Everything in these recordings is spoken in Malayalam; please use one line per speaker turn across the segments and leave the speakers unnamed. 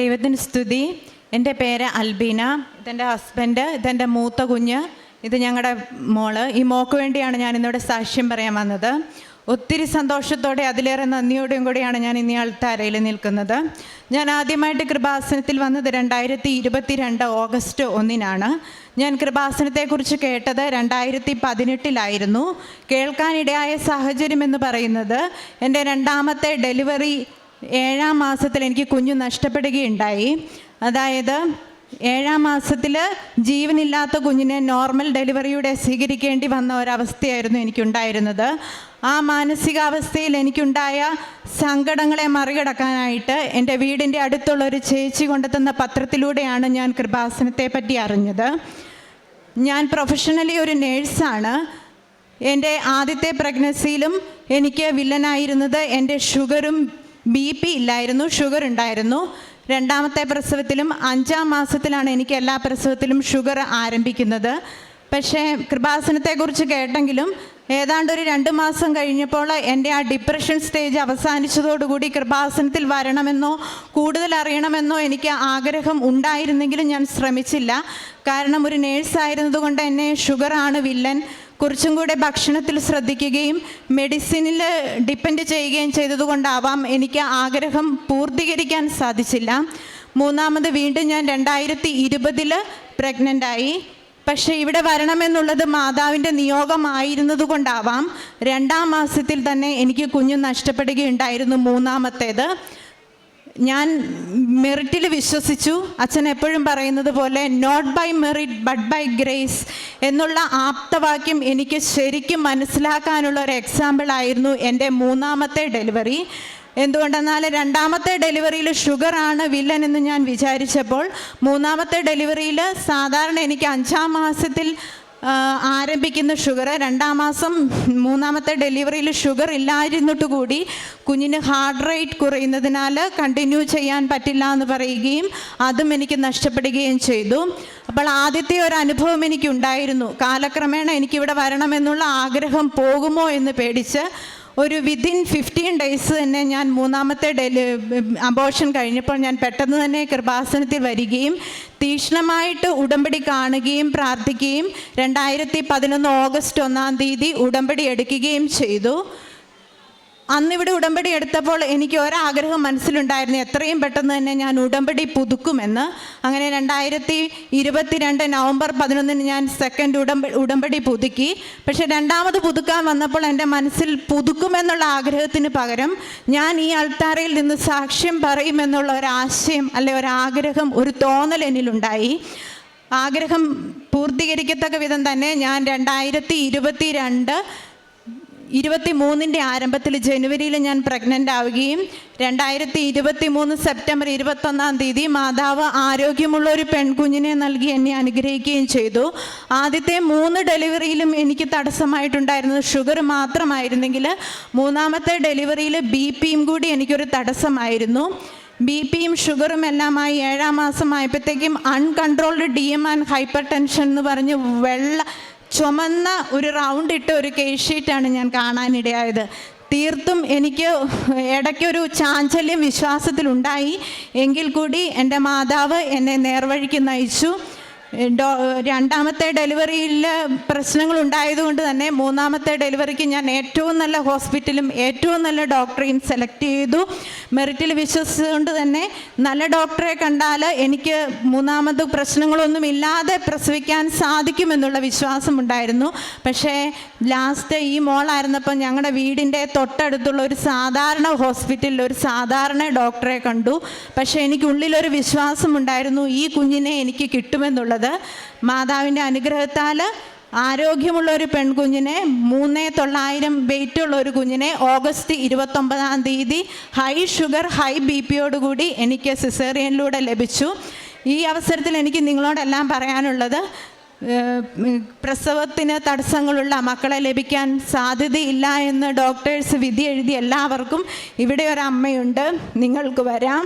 ദൈവത്തിന് സ്തുതി. എന്റെ പേര് അൽബീന. ഇതെന്റെ ഹസ്ബൻഡ് ഇതെന്റെ മൂത്ത കുഞ്ഞ് ഇത് ഞങ്ങളുടെ മോൾ. ഈ മോക്ക് വേണ്ടിയാണ് ഞാൻ ഇന്നിവിടെ സാക്ഷ്യം പറയാൻ വന്നത്. ഒത്തിരി സന്തോഷത്തോടെ അതിലേറെ നന്ദിയോടെയും കൂടിയാണ് ഞാൻ ഇന്ന് ആൾത്താരയിൽ നിൽക്കുന്നത്. ഞാൻ ആദ്യമായിട്ട് കൃപാസനത്തിൽ വന്നത് രണ്ടായിരത്തി ഇരുപത്തി രണ്ട് ഓഗസ്റ്റ് ഒന്നിനാണ്. ഞാൻ കൃപാസനത്തെക്കുറിച്ച് കേട്ടത് രണ്ടായിരത്തി പതിനെട്ടിലായിരുന്നു കേൾക്കാനിടയായ സാഹചര്യം എന്ന് പറയുന്നത് എന്റെ രണ്ടാമത്തെ ഡെലിവറി ഏഴാം മാസത്തിൽ എനിക്ക് കുഞ്ഞു നഷ്ടപ്പെടുകയുണ്ടായി. അതായത് ഏഴാം മാസത്തിൽ ജീവനില്ലാത്ത കുഞ്ഞിനെ നോർമൽ ഡെലിവറിയുടെ സ്വീകരിക്കേണ്ടി വന്ന ഒരവസ്ഥയായിരുന്നു എനിക്കുണ്ടായിരുന്നത്. ആ മാനസികാവസ്ഥയിൽ എനിക്കുണ്ടായ സങ്കടങ്ങളെ മറികടക്കാനായിട്ട് എന്റെ വീടിന്റെ അടുത്തുള്ള ഒരു ചേച്ചി കൊണ്ടുതന്ന പത്രത്തിലൂടെയാണ് ഞാൻ കൃപാസനത്തെ പറ്റി അറിഞ്ഞത്. ഞാൻ പ്രൊഫഷണലി ഒരു നേഴ്സാണ്. എന്റെ ആദ്യത്തെ പ്രഗ്നൻസിയിലും എനിക്ക് വില്ലനായിരുന്നത് എന്റെ ഷുഗറും ബി പി ഇല്ലായിരുന്നു ഷുഗർ ഉണ്ടായിരുന്നു. രണ്ടാമത്തെ പ്രസവത്തിലും അഞ്ചാം മാസത്തിലാണ് എനിക്ക് എല്ലാ പ്രസവത്തിലും ഷുഗർ ആരംഭിക്കുന്നത്. പക്ഷേ കൃപാസനത്തെക്കുറിച്ച് കേട്ടെങ്കിലും ഏതാണ്ട് ഒരു രണ്ട് മാസം കഴിഞ്ഞപ്പോൾ എന്റെ ആ ഡിപ്രഷൻ സ്റ്റേജ് അവസാനിച്ചതോടുകൂടി കൃപാസനത്തിൽ വരണമെന്നോ കൂടുതൽ അറിയണമെന്നോ എനിക്ക് ആഗ്രഹം ഉണ്ടായിരുന്നെങ്കിലും ഞാൻ ശ്രമിച്ചില്ല. കാരണം ഒരു നേഴ്സായിരുന്നതുകൊണ്ട് എന്നെ ഷുഗറാണ് വില്ലൻ. കുറച്ചും കൂടെ ഭക്ഷണത്തിൽ ശ്രദ്ധിക്കുകയും മെഡിസിനിൽ ഡിപ്പെൻഡ് ചെയ്യുകയും ചെയ്തതുകൊണ്ടാവാം എനിക്ക് ആഗ്രഹം പൂർത്തീകരിക്കാൻ സാധിച്ചില്ല. മൂന്നാമത് വീണ്ടും ഞാൻ രണ്ടായിരത്തി ഇരുപതിൽ പ്രഗ്നന്റായി പക്ഷേ ഇവിടെ വരണമെന്നുള്ളത് മാതാവിന്റെ നിയോഗമായിരുന്നത് കൊണ്ടാവാം രണ്ടാം മാസത്തിൽ തന്നെ എനിക്ക് കുഞ്ഞ് നഷ്ടപ്പെടുകയുണ്ടായിരുന്നു മൂന്നാമത്തേത്. ഞാൻ മെറിറ്റിൽ വിശ്വസിച്ചു. അച്ഛൻ എപ്പോഴും പറയുന്നത് പോലെ not by merit but by grace എന്നുള്ള ആപ്തവാക്യം എനിക്ക് ശരിക്കും മനസ്സിലാക്കാനുള്ള ഒരു എക്സാമ്പിൾ ആയിരുന്നു എന്റെ മൂന്നാമത്തെ ഡെലിവറി. എന്തുകൊണ്ടെന്നാൽ രണ്ടാമത്തെ ഡെലിവറിയിൽ ഷുഗറാണ് വില്ലൻ എന്ന് ഞാൻ വിചാരിച്ചപ്പോൾ മൂന്നാമത്തെ ഡെലിവറിയിൽ സാധാരണ എനിക്ക് അഞ്ചാം മാസത്തിൽ ആരംഭിക്കുന്ന ഷുഗർ രണ്ടാം മാസം മൂന്നാമത്തെ ഡെലിവറിയിൽ ഷുഗർ ഇല്ലായിരുന്നിട്ട് കൂടി കുഞ്ഞിന് ഹാർട്ട് റേറ്റ് കുറയുന്നതിനാൽ കണ്ടിന്യൂ ചെയ്യാൻ പറ്റില്ല എന്ന് പറയുകയും അതും എനിക്ക് നഷ്ടപ്പെടുകയും ചെയ്തു. അപ്പോൾ ആദ്യത്തെ ഒരു അനുഭവം എനിക്കുണ്ടായിരുന്നു. കാലക്രമേണ എനിക്കിവിടെ വരണമെന്നുള്ള ആഗ്രഹം പോകുമോ എന്ന് പേടിച്ച് ഒരു വിതിൻ ഫിഫ്റ്റീൻ ഡേയ്സ് തന്നെ ഞാൻ മൂന്നാമത്തെ ഡെലി അബോഷൻ കഴിഞ്ഞപ്പോൾ ഞാൻ പെട്ടെന്ന് തന്നെ കൃപാസനത്തിൽ വരികയും തീക്ഷ്ണമായിട്ട് ഉടമ്പടി കാണുകയും പ്രാർത്ഥിക്കുകയും രണ്ടായിരത്തി പതിനൊന്ന് ഓഗസ്റ്റ് ഒന്നാം തീയതി ഉടമ്പടി എടുക്കുകയും ചെയ്തു. അന്നിവിടെ ഉടമ്പടി എടുത്തപ്പോൾ എനിക്ക് ഒരാഗ്രഹം മനസ്സിലുണ്ടായിരുന്നു. എത്രയും പെട്ടെന്ന് തന്നെ ഞാൻ ഉടമ്പടി പുതുക്കുമെന്ന്. അങ്ങനെ രണ്ടായിരത്തി ഇരുപത്തിരണ്ട് നവംബർ പതിനൊന്നിന് ഞാൻ സെക്കൻഡ് ഉടമ്പ ഉടമ്പടി പുതുക്കി. പക്ഷെ രണ്ടാമത് പുതുക്കാൻ വന്നപ്പോൾ എന്റെ മനസ്സിൽ പുതുക്കുമെന്നുള്ള ആഗ്രഹത്തിന് പകരം ഞാൻ ഈ അൾത്താരയിൽ നിന്ന് സാക്ഷ്യം പറയുമെന്നുള്ള ഒരാശയം അല്ലെ ഒരാഗ്രഹം ഒരു തോന്നൽ എന്നിലുണ്ടായി. ആഗ്രഹം പൂർത്തീകരിക്കത്തക്ക വിധം തന്നെ ഞാൻ രണ്ടായിരത്തി ഇരുപത്തി രണ്ട് ഇരുപത്തി മൂന്നിന്റെ ആരംഭത്തിൽ ജനുവരിയിൽ ഞാൻ പ്രഗ്നന്റ് ആവുകയും രണ്ടായിരത്തി ഇരുപത്തി മൂന്ന് സെപ്റ്റംബർ ഇരുപത്തൊന്നാം തീയതി മാതാവ് ആരോഗ്യമുള്ള ഒരു പെൺകുഞ്ഞിനെ നൽകി എന്നെ അനുഗ്രഹിക്കുകയും ചെയ്തു. ആദ്യത്തെ മൂന്ന് ഡെലിവറിയിലും എനിക്ക് തടസ്സമായിട്ടുണ്ടായിരുന്നത് ഷുഗർ മാത്രമായിരുന്നെങ്കിൽ മൂന്നാമത്തെ ഡെലിവറിയിൽ ബി പിയും കൂടി എനിക്കൊരു തടസ്സമായിരുന്നു. ബി പിയും ഷുഗറും എല്ലാമായി ഏഴാം മാസമായപ്പോഴത്തേക്കും uncontrolled D M and hypertension എന്ന് പറഞ്ഞ് വെള്ള ചുമന്ന ഒരു റൗണ്ട് ഇട്ട ഒരു കേസ് ഷീറ്റാണ് ഞാൻ കാണാനിടയായത് തീർത്തും എനിക്ക് ഇടയ്ക്കൊരു ചാഞ്ചല്യം വിശ്വാസത്തിലുണ്ടായി. എങ്കിൽ കൂടി എന്റെ മാതാവ് എന്നെ നേർവഴിക്ക് നയിച്ചു. രണ്ടാമത്തെ ഡെലിവറിയിൽ പ്രശ്നങ്ങൾ ഉണ്ടായതുകൊണ്ട് തന്നെ മൂന്നാമത്തെ ഡെലിവറിക്ക് ഞാൻ ഏറ്റവും നല്ല ഹോസ്പിറ്റലും ഏറ്റവും നല്ല ഡോക്ടറെയും സെലക്ട് ചെയ്തു. മെറിറ്റിൽ വിശ്വസിച്ചുകൊണ്ട് തന്നെ നല്ല ഡോക്ടറെ കണ്ടാൽ എനിക്ക് മൂന്നാമത് പ്രശ്നങ്ങളൊന്നും ഇല്ലാതെ പ്രസവിക്കാൻ സാധിക്കുമെന്നുള്ള വിശ്വാസം ഉണ്ടായിരുന്നു പക്ഷേ ലാസ്റ്റ് ഈ മോളായിരുന്നപ്പോൾ ഞങ്ങളുടെ വീടിന്റെ തൊട്ടടുത്തുള്ള ഒരു സാധാരണ ഹോസ്പിറ്റലിൽ ഒരു സാധാരണ ഡോക്ടറെ കണ്ടു. പക്ഷേ എനിക്കുള്ളിലൊരു വിശ്വാസം ഉണ്ടായിരുന്നു ഈ കുഞ്ഞിനെ എനിക്ക് കിട്ടുമെന്നുള്ളത്. മാതാവിന്റെ അനുഗ്രഹത്താൽ ആരോഗ്യമുള്ള ഒരു പെൺകുഞ്ഞിനെ മൂന്നേ തൊള്ളായിരം വെയിറ്റുള്ള ഒരു കുഞ്ഞിനെ ഓഗസ്റ്റ് ഇരുപത്തൊമ്പതാം തീയതി ഹൈ ഷുഗർ ഹൈ ബി പിയോടുകൂടി എനിക്ക് സിസേറിയനിലൂടെ ലഭിച്ചു. ഈ അവസരത്തിൽ എനിക്ക് നിങ്ങളോടെല്ലാം പറയാനുള്ളത് പ്രസവത്തിന് തടസ്സങ്ങളുള്ള മക്കളെ ലഭിക്കാൻ സാധ്യതയില്ല എന്ന് ഡോക്ടേഴ്സ് വിധി എഴുതി എല്ലാവർക്കും ഇവിടെ ഒരു അമ്മയുണ്ട്. നിങ്ങൾക്ക് വരാം.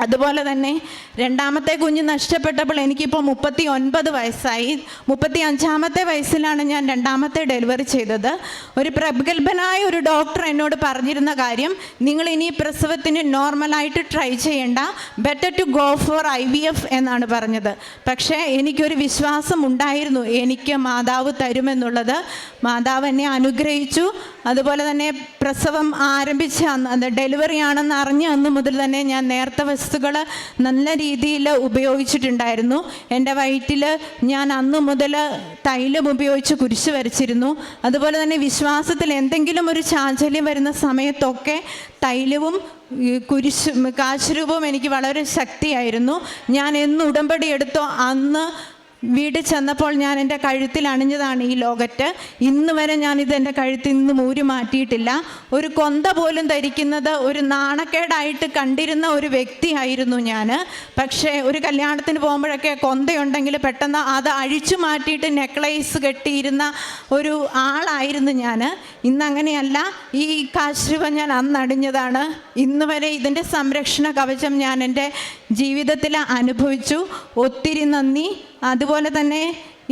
അതുപോലെ തന്നെ രണ്ടാമത്തെ കുഞ്ഞ് നഷ്ടപ്പെട്ടപ്പോൾ എനിക്കിപ്പോൾ മുപ്പത്തി ഒൻപത് വയസ്സായി. മുപ്പത്തി അഞ്ചാമത്തെ വയസ്സിലാണ് ഞാൻ രണ്ടാമത്തെ ഡെലിവറി ചെയ്തത്. ഒരു പ്രഗത്ഭനായ ഒരു ഡോക്ടർ എന്നോട് പറഞ്ഞിരുന്ന കാര്യം നിങ്ങൾ ഇനി പ്രസവത്തിന് നോർമലായിട്ട് ട്രൈ ചെയ്യേണ്ട. Better to go for I V F എന്നാണ് പറഞ്ഞത്. പക്ഷേ എനിക്കൊരു വിശ്വാസം ഉണ്ടായിരുന്നു എനിക്ക് മാതാവ് തരുമെന്നുള്ളത്. മാതാവ് എന്നെ അനുഗ്രഹിച്ചു. അതുപോലെ തന്നെ പ്രസവം ആരംഭിച്ച അന്ന് ഡെലിവറി ആണെന്ന് അറിഞ്ഞ അന്ന് മുതൽ തന്നെ ഞാൻ നേർത്ത വസ്തുക്കൾ നല്ല രീതിയിൽ ഉപയോഗിച്ചിട്ടുണ്ടായിരുന്നു. എന്റെ വയറ്റിൽ ഞാൻ അന്ന് മുതൽ തൈലം ഉപയോഗിച്ച് കുരിശ് വരച്ചിരുന്നു. അതുപോലെ തന്നെ വിശ്വാസത്തിൽ എന്തെങ്കിലും ഒരു ചാഞ്ചല്യം വരുന്ന സമയത്തൊക്കെ തൈലവും കുരിശും കാശുരൂപവും എനിക്ക് വളരെ ശക്തിയായിരുന്നു. ഞാൻ എന്ന് ഉടമ്പടി എടുത്തോ അന്ന് വീട്ടിൽ ചെന്നപ്പോൾ ഞാൻ എന്റെ കഴുത്തിൽ അണിഞ്ഞതാണ് ഈ ലോകറ്റ് ഇന്ന് വരെ ഇത് എന്റെ കഴുത്തിൽ നിന്ന് മൂരി മാറ്റിയിട്ടില്ല. ഒരു കൊന്ത പോലും ധരിക്കുന്നത് ഒരു നാണക്കേടായിട്ട് കണ്ടിരുന്ന ഒരു വ്യക്തിയായിരുന്നു ഞാൻ. പക്ഷേ ഒരു കല്യാണത്തിന് പോകുമ്പോഴൊക്കെ കൊന്തയുണ്ടെങ്കിൽ പെട്ടെന്ന് അത് അഴിച്ചു മാറ്റിയിട്ട് നെക്ലേസ് കെട്ടിയിരുന്ന ഒരു ആളായിരുന്നു ഞാൻ. ഇന്നങ്ങനെയല്ല ഈ കാശ്രൂപ ഞാൻ അന്നടിഞ്ഞതാണ് ഇന്ന് വരെ ഇതിന്റെ സംരക്ഷണ കവചം ഞാൻ എന്റെ ജീവിതത്തിൽ അനുഭവിച്ചു. ഒത്തിരി നന്ദി. അതുപോലെ തന്നെ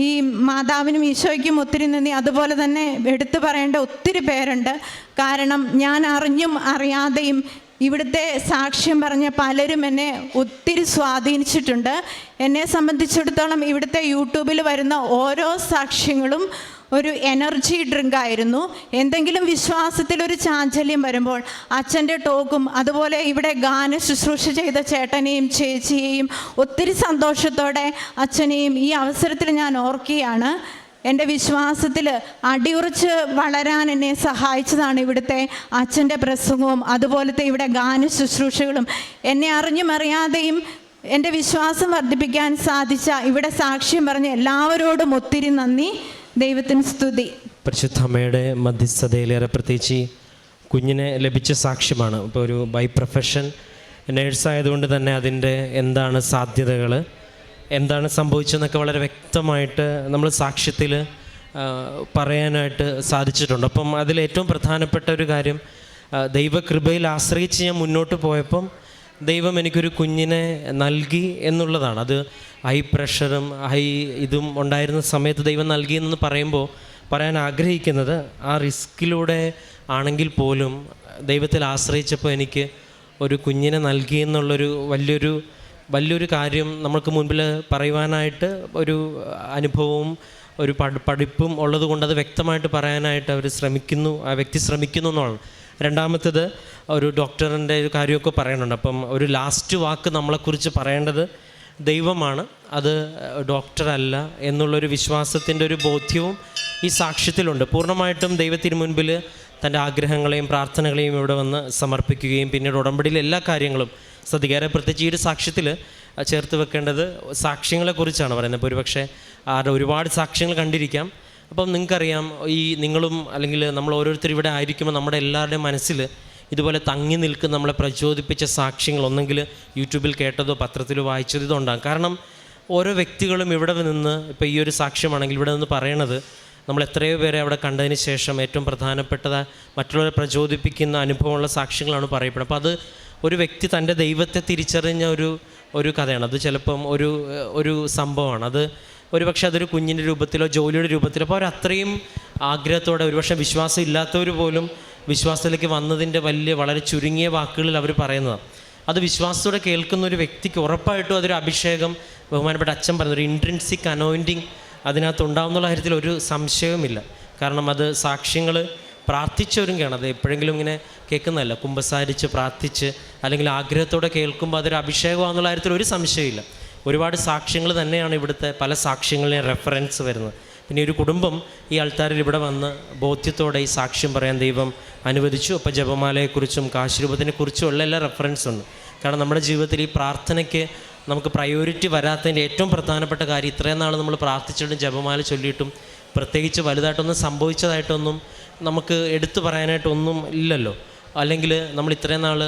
ഈ മാതാവിനും ഈശോയ്ക്കും ഒത്തിരി നന്ദി. അതുപോലെ തന്നെ എടുത്തു പറയേണ്ട ഒത്തിരി പേരുണ്ട്. കാരണം ഞാൻ അറിഞ്ഞും അറിയാതെയും ഇവിടുത്തെ സാക്ഷ്യം പറഞ്ഞ പലരും എന്നെ ഒത്തിരി സ്വാധീനിച്ചിട്ടുണ്ട്. എന്നെ സംബന്ധിച്ചിടത്തോളം ഇവിടുത്തെ യൂട്യൂബിൽ വരുന്ന ഓരോ സാക്ഷ്യങ്ങളും ഒരു എനർജി ഡ്രിങ്ക് ആയിരുന്നു. എന്തെങ്കിലും വിശ്വാസത്തിൽ ഒരു ചാഞ്ചല്യം വരുമ്പോൾ അച്ഛന്റെ ടോക്കും അതുപോലെ ഇവിടെ ഗാന ശുശ്രൂഷ ചെയ്ത ചേട്ടനെയും ചേച്ചിയെയും ഒത്തിരി സന്തോഷത്തോടെ അച്ഛനെയും ഈ അവസരത്തിൽ ഞാൻ ഓർക്കുകയാണ്. എന്റെ വിശ്വാസത്തിൽ അടിയുറച്ച് വളരാൻ എന്നെ സഹായിച്ചതാണ് ഇവിടുത്തെ അച്ഛന്റെ പ്രസംഗവും അതുപോലത്തെ ഇവിടെ ഗാന ശുശ്രൂഷകളും. എന്നെ അറിഞ്ഞും അറിയാതെയും എന്റെ വിശ്വാസം വർദ്ധിപ്പിക്കാൻ സാധിച്ച ഇവിടെ സാക്ഷ്യം പറഞ്ഞ എല്ലാവരോടും ഒത്തിരി നന്ദി. ദൈവത്തിന് സ്തുതി.
പരിശുദ്ധമ്മയുടെ മധ്യസ്ഥതയിലേറെ പ്രത്യേകിച്ച് കുഞ്ഞിനെ ലഭിച്ച സാക്ഷ്യമാണ്. ഇപ്പോൾ ഒരു ബൈ പ്രൊഫഷൻ നേഴ്സായതുകൊണ്ട് തന്നെ അതിന്റെ എന്താണ് സാധ്യതകൾ എന്താണ് സംഭവിച്ചതെന്നൊക്കെ വളരെ വ്യക്തമായിട്ട് നമ്മൾ സാക്ഷ്യത്തിൽ പറയാനായിട്ട് സാധിച്ചിട്ടുണ്ട്. അപ്പം അതിലേറ്റവും പ്രധാനപ്പെട്ട ഒരു കാര്യം ദൈവകൃപയിൽ ആശ്രയിച്ച് ഞാൻ മുന്നോട്ട് പോയപ്പം ദൈവം എനിക്കൊരു കുഞ്ഞിനെ നൽകി എന്നുള്ളതാണ്. അത് ഹൈ പ്രഷറും ഹൈ ഇതും ഉണ്ടായിരുന്ന സമയത്ത് ദൈവം നൽകിയെന്ന് പറയുമ്പോൾ പറയാൻ ആഗ്രഹിക്കുന്നത് ആ റിസ്കിലൂടെ ആണെങ്കിൽ പോലും ദൈവത്തിൽ ആശ്രയിച്ചപ്പോൾ എനിക്ക് ഒരു കുഞ്ഞിനെ നൽകി എന്നുള്ളൊരു വലിയൊരു വലിയൊരു കാര്യം നമ്മൾക്ക് മുൻപിൽ പറയുവാനായിട്ട് ഒരു അനുഭവവും ഒരു പഠിപ്പും ഉള്ളത് കൊണ്ട് അത് വ്യക്തമായിട്ട് പറയാനായിട്ട് അവർ ശ്രമിക്കുന്നു ആ വ്യക്തി ശ്രമിക്കുന്നു എന്നുള്ളതാണ്. രണ്ടാമത്തേത് ഒരു ഡോക്ടറിന്റെ ഒരു കാര്യമൊക്കെ പറയുന്നുണ്ട്. അപ്പം ഒരു ലാസ്റ്റ് വാക്ക് നമ്മളെക്കുറിച്ച് പറയേണ്ടത് ദൈവമാണ്. അത് ഡോക്ടറല്ല എന്നുള്ളൊരു വിശ്വാസത്തിന്റെ ഒരു ബോധ്യവും ഈ സാക്ഷ്യത്തിലുണ്ട്. പൂർണമായിട്ടും ദൈവത്തിന് മുൻപിൽ തന്റെ ആഗ്രഹങ്ങളെയും പ്രാർത്ഥനകളെയും ഇവിടെ വന്ന് സമർപ്പിക്കുകയും പിന്നീട് ഉടമ്പടിയിലെ എല്ലാ കാര്യങ്ങളും ശ്രദ്ധിക്കാറ് പ്രത്യേകിച്ച് ഈ ഒരു സാക്ഷ്യത്തിൽ ചേർത്ത് വെക്കേണ്ടത് സാക്ഷ്യങ്ങളെക്കുറിച്ചാണ് പറയുന്നത്. ഇപ്പോൾ ഒരുപക്ഷെ ആരുടെ ഒരുപാട് സാക്ഷ്യങ്ങൾ കണ്ടിരിക്കാം. അപ്പം നിങ്ങൾക്കറിയാം ഈ നിങ്ങളും അല്ലെങ്കിൽ നമ്മൾ ഓരോരുത്തർ ഇവിടെ ആയിരിക്കുമ്പോൾ നമ്മുടെ എല്ലാവരുടെയും മനസ്സിൽ ഇതുപോലെ തങ്ങി നിൽക്കുന്ന നമ്മളെ പ്രചോദിപ്പിച്ച സാക്ഷ്യങ്ങൾ ഒന്നെങ്കിൽ യൂട്യൂബിൽ കേട്ടതോ പത്രത്തിലോ വായിച്ചതോ ഇതുണ്ടാകും. കാരണം ഓരോ വ്യക്തികളും ഇവിടെ നിന്ന് ഇപ്പോൾ ഈ ഒരു സാക്ഷ്യമാണെങ്കിൽ ഇവിടെ നിന്ന് പറയണത് നമ്മൾ എത്രയോ പേരെ അവിടെ കണ്ടതിന് ശേഷം ഏറ്റവും പ്രധാനപ്പെട്ടത് മറ്റുള്ളവരെ പ്രചോദിപ്പിക്കുന്ന അനുഭവമുള്ള സാക്ഷ്യങ്ങളാണ് പറയപ്പെടുന്നത്. അപ്പോൾ അത് ഒരു വ്യക്തി തന്റെ ദൈവത്തെ തിരിച്ചറിഞ്ഞ ഒരു ഒരു കഥയാണ്. അത് ചിലപ്പം ഒരു ഒരു സംഭവമാണ്. അത് ഒരുപക്ഷെ അതൊരു കുഞ്ഞിന്റെ രൂപത്തിലോ ജോലിയുടെ രൂപത്തിലോ അപ്പോൾ അവർ അത്രയും ആഗ്രഹത്തോടെ ഒരുപക്ഷെ വിശ്വാസം ഇല്ലാത്തവർ പോലും വിശ്വാസത്തിലേക്ക് വന്നതിന്റെ വലിയ വളരെ ചുരുങ്ങിയ വാക്കുകളിൽ അവർ പറയുന്നതാണ്. അത് വിശ്വാസത്തോടെ കേൾക്കുന്ന ഒരു വ്യക്തിക്ക് ഉറപ്പായിട്ടും അതൊരു അഭിഷേകം ബഹുമാനപ്പെട്ട അച്ഛൻ പറഞ്ഞ ഒരു ഇൻട്രൻസിക് അനോയിന്റിങ് അതിനകത്ത് ഉണ്ടാവുന്നുള്ള കാര്യത്തിൽ ഒരു സംശയവുമില്ല. കാരണം അത് സാക്ഷ്യങ്ങൾ പ്രാർത്ഥിച്ചവരും അത് എപ്പോഴെങ്കിലും ഇങ്ങനെ കേൾക്കുന്നതല്ല. കുമ്പസാരിച്ച് പ്രാർത്ഥിച്ച് അല്ലെങ്കിൽ ആഗ്രഹത്തോടെ കേൾക്കുമ്പോൾ അതൊരു അഭിഷേകമാണെന്നുള്ള കാര്യത്തിൽ ഒരു സംശയമില്ല ഒരുപാട് സാക്ഷ്യങ്ങൾ തന്നെയാണ് ഇവിടുത്തെ പല സാക്ഷ്യങ്ങളിലെയും റെഫറൻസ് വരുന്നത്. പിന്നെ ഒരു കുടുംബം ഈ ആൾക്കാരിൽ ഇവിടെ വന്ന് ബോധ്യത്തോടെ ഈ സാക്ഷ്യം പറയാൻ ദൈവം അനുവദിച്ചു. അപ്പോൾ ജപമാലയെക്കുറിച്ചും കാശുരൂപത്തിനെക്കുറിച്ചും ഉള്ള എല്ലാ റെഫറൻസും ഉണ്ട്. കാരണം നമ്മുടെ ജീവിതത്തിൽ ഈ പ്രാർത്ഥനയ്ക്ക് നമുക്ക് പ്രയോറിറ്റി വരാത്തതിന്റെ ഏറ്റവും പ്രധാനപ്പെട്ട കാര്യം ഇത്രയും നാൾ നമ്മൾ പ്രാർത്ഥിച്ചിട്ടും ജപമാല ചൊല്ലിയിട്ടും പ്രത്യേകിച്ച് വലുതായിട്ടൊന്നും സംഭവിച്ചതായിട്ടൊന്നും നമുക്ക് എടുത്തു പറയാനായിട്ടൊന്നും ഇല്ലല്ലോ. അല്ലെങ്കിൽ നമ്മൾ ഇത്രയും നാൾ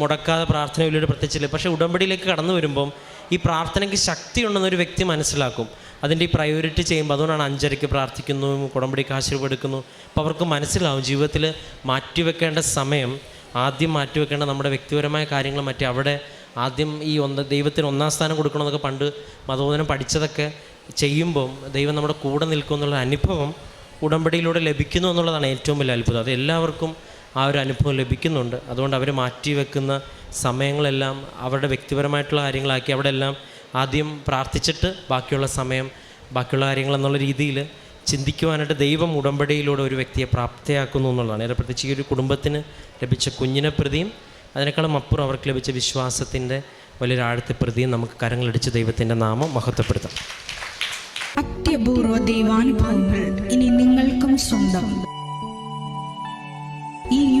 മുടക്കാതെ പ്രാർത്ഥന വലിയൊരു പ്രത്യേകിച്ചില്ല പക്ഷേ ഉടമ്പടിയിലേക്ക് കടന്നു വരുമ്പം ഈ പ്രാർത്ഥനയ്ക്ക് ശക്തിയുണ്ടെന്ന് ഒരു വ്യക്തി മനസ്സിലാക്കും. അതിന്റെ ഈ പ്രയോറിറ്റി ചെയ്യുമ്പോൾ അതുകൊണ്ടാണ് അഞ്ചരയ്ക്ക് പ്രാർത്ഥിക്കുന്നു കുടമ്പടി കാശ് എടുക്കുന്നു അപ്പോൾ അവർക്ക് മനസ്സിലാവും ജീവിതത്തിൽ മാറ്റിവെക്കേണ്ട സമയം ആദ്യം മാറ്റിവെക്കേണ്ട നമ്മുടെ വ്യക്തിപരമായ കാര്യങ്ങൾ മറ്റേ അവിടെ ആദ്യം ഈ ഒന്ന് ദൈവത്തിന് ഒന്നാം സ്ഥാനം കൊടുക്കണമെന്നൊക്കെ പണ്ട് മതബോധനം പഠിച്ചതൊക്കെ ചെയ്യുമ്പം ദൈവം നമ്മുടെ കൂടെ നിൽക്കും എന്നുള്ള അനുഭവം ഉടമ്പടിയിലൂടെ ലഭിക്കുന്നു എന്നുള്ളതാണ് ഏറ്റവും വലിയ അത്ഭുതം. അത് എല്ലാവർക്കും ആ ഒരു അനുഭവം ലഭിക്കുന്നുണ്ട്. അതുകൊണ്ട് അവർ മാറ്റിവെക്കുന്ന സമയങ്ങളെല്ലാം അവരുടെ വ്യക്തിപരമായിട്ടുള്ള കാര്യങ്ങളാക്കി അവിടെ എല്ലാം ആദ്യം പ്രാർത്ഥിച്ചിട്ട് ബാക്കിയുള്ള സമയം ബാക്കിയുള്ള കാര്യങ്ങൾ എന്നുള്ള രീതിയിൽ ചിന്തിക്കുവാനായിട്ട് ദൈവം ഉടമ്പടിയിലൂടെ ഒരു വ്യക്തിയെ പ്രാപ്തയാക്കുന്നു എന്നുള്ളതാണ്. ഏറെ പ്രത്യേകിച്ച് ഈ ഒരു കുടുംബത്തിന് ലഭിച്ച കുഞ്ഞിനെ പ്രതിയും അതിനേക്കാളും അപ്പുറം അവർക്ക് ലഭിച്ച വിശ്വാസത്തിന്റെ വലിയൊരാഴത്തെ പ്രതിയും നമുക്ക് കരങ്ങളടിച്ച് ദൈവത്തിന്റെ നാമം മഹത്വപ്പെടുത്താം.
അത്യപൂർവ ദൈവാനുഭവങ്ങൾ ഇനി നിങ്ങൾക്കും സ്വന്തം. ഈ